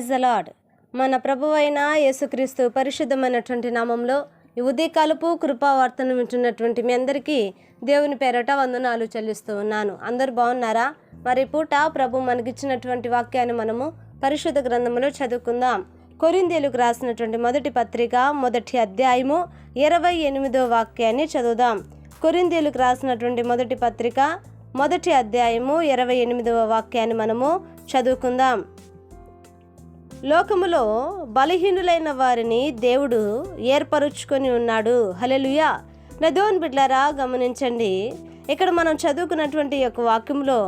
Praise the lord మన ప్రభువైన యేసుక్రీస్తు పరిశుద్ధమైనటువంటి నామంలో ఈ ఉదయకాలపు కృపావార్తను వింటున్నటువంటి మీ అందరికీ దేవుని పేరట వందనాలు చెల్లిస్తూ ఉన్నాను. అందరు బాగున్నారా? మరి పూట ప్రభు మనకిచ్చినటువంటి వాక్యాన్ని మనము పరిశుద్ధ గ్రంథంలో చదువుకుందాం. కొరిందేలుకు రాసినటువంటి మొదటి పత్రిక మొదటి అధ్యాయము ఇరవై ఎనిమిదో వాక్యాన్ని చదువుదాం. కొరిందేలుకు రాసినటువంటి మొదటి పత్రిక మొదటి అధ్యాయము ఇరవై ఎనిమిదవ వాక్యాన్ని మనము చదువుకుందాం. లోకములో బలహీనులైన వారిని దేవుడు ఏర్పరుచుకొని ఉన్నాడు. హలెలుయా నదోన్ బిడ్లారా గమనించండి. ఇక్కడ మనం చదువుకున్నటువంటి యొక్క వాక్యంలో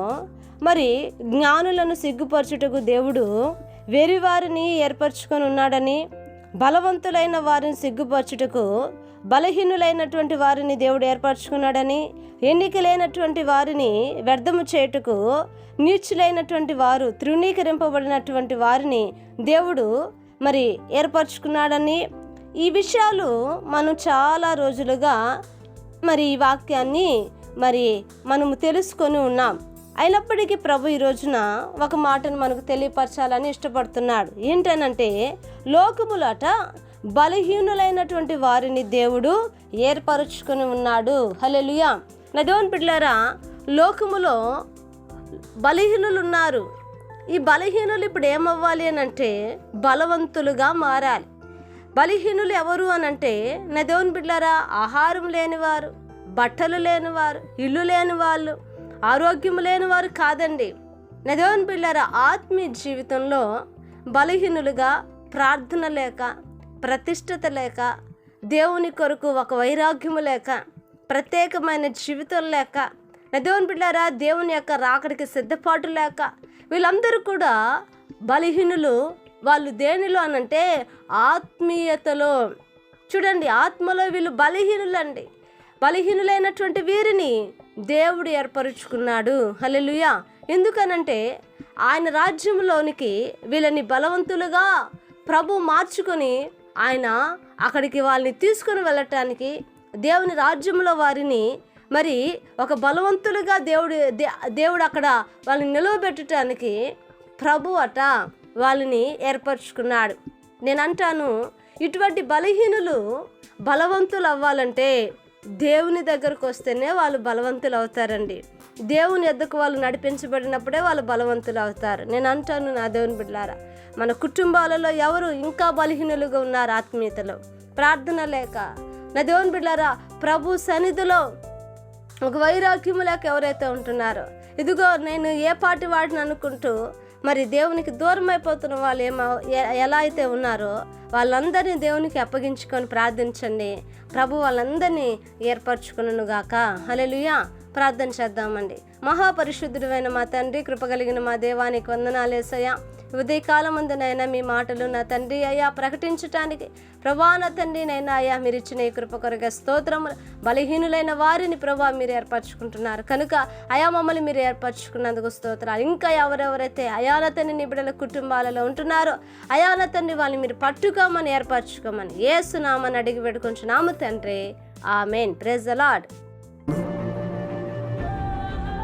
మరి జ్ఞానులను సిగ్గుపరచుటకు దేవుడు వెరివారిని ఏర్పరచుకొని ఉన్నాడని బలవంతులైన వారిని సిగ్గుపరచుటకు బలహీనులైనటువంటి వారిని దేవుడు ఏర్పరచుకున్నాడని ఎన్నికలైనటువంటి వారిని వ్యర్థము చేయుటకు నీచులైనటువంటి వారు తృణీకరింపబడినటువంటి వారిని దేవుడు మరి ఏర్పరచుకున్నాడని ఈ విషయాలు మనం చాలా రోజులుగా మరి ఈ వాక్యాన్ని మరి మనము తెలుసుకొని ఉన్నాం. అయినప్పటికీ ప్రభు ఈ రోజున ఒక మాటను మనకు తెలియపరచాలని ఇష్టపడుతున్నాడు. ఏంటనంటే లోకములట బలహీనులైనటువంటి వారిని దేవుడు ఏర్పరుచుకొని ఉన్నాడు. హలెలుయా నా దేవుని బిడ్డలారా లోకములో బలహీనులు ఉన్నారు ఈ బలహీనులు ఇప్పుడు ఏమవ్వాలి అని అంటే బలవంతులుగా మారాలి. బలహీనులు ఎవరు అని అంటే నదోన్ బిడ్లారా ఆహారం లేనివారు బట్టలు లేనివారు ఇల్లు లేని వాళ్ళు ఆరోగ్యం లేని వారు కాదండి. నదోన్ బిళ్ళారా ఆత్మీయ జీవితంలో బలహీనులుగా ప్రార్థన లేక ప్రతిష్టత లేక దేవుని కొరకు ఒక వైరాగ్యము లేక ప్రత్యేకమైన జీవితం లేక నదేవుని బిడ్డారా దేవుని యొక్క రాకడికి సిద్ధపాటు లేక వీళ్ళందరూ కూడా బలహీనులు. వాళ్ళు దేనిలో అనంటే ఆత్మీయతలో. చూడండి ఆత్మలో వీళ్ళు బలహీనులండి. బలహీనులైనటువంటి వీరిని దేవుడు ఏర్పరుచుకున్నాడు. హలెలుయా ఎందుకనంటే ఆయన రాజ్యంలోనికి వీళ్ళని బలవంతులుగా ప్రభు మార్చుకొని ఆయన అక్కడికి వాళ్ళని తీసుకుని వెళ్ళటానికి దేవుని రాజ్యంలో వారిని మరి ఒక బలవంతులుగా దేవుడు దే- దేవుడు అక్కడ వాళ్ళని నిలవబెట్టడానికి ప్రభు అట వాళ్ళని ఏర్పరచుకున్నాడు. నేను అంటాను ఇటువంటి బలహీనులు బలవంతులు అవ్వాలంటే దేవుని దగ్గరకు వస్తేనే వాళ్ళు బలవంతులు అవుతారండి. దేవుని ఎద్దకు వాళ్ళు నడిపించబడినప్పుడే వాళ్ళు బలవంతులు అవుతారు. నేను అంటాను నా దేవుని బిడ్డారా మన కుటుంబాలలో ఎవరు ఇంకా బలహీనులుగా ఉన్నారు ఆత్మీయతలో? ప్రార్థన లేక. నా దేవుని బిడ్డారా ప్రభు సన్నిధిలో ఒక వైరాగ్యము లేక ఎవరైతే ఉంటున్నారో ఇదిగో నేను ఏ పాటి వాడిని అనుకుంటూ మరి దేవునికి దూరం అయిపోతున్న వాళ్ళు ఏమో ఎలా అయితే ఉన్నారో వాళ్ళందరినీ దేవునికి అప్పగించుకొని ప్రార్థించండి. ప్రభు వాళ్ళందరినీ ఏర్పరచుకును గాక హల్లెలూయా. ప్రార్థన చేద్దామండి. మహాపరిశుద్ధుడైన మా తండ్రి కృపగలిగిన మా దేవానికి వందనాలేసయ్యా ఉదయకాలం ముందునైనా మీ మాటలు నా తండ్రి అయ్యా ప్రకటించటానికి. ప్రభా నా తండ్రి నైనా అయ్యా మీరు ఇచ్చిన ఈ కృప కొరగా స్తోత్రములు బలహీనులైన వారిని ప్రభా మీరు ఏర్పరచుకుంటున్నారు. కనుక అయా మమ్మల్ని మీరు ఏర్పరచుకున్నందుకు స్తోత్రాలు. ఇంకా ఎవరెవరైతే అయానతని నిబిడల కుటుంబాలలో ఉంటున్నారో అయానతని వాళ్ళని మీరు పట్టుకోమని ఏర్పరచుకోమని ఏసునామని అడిగి పెట్టుకుంటున్నాము తండ్రి. ఆమెన్. Praise lord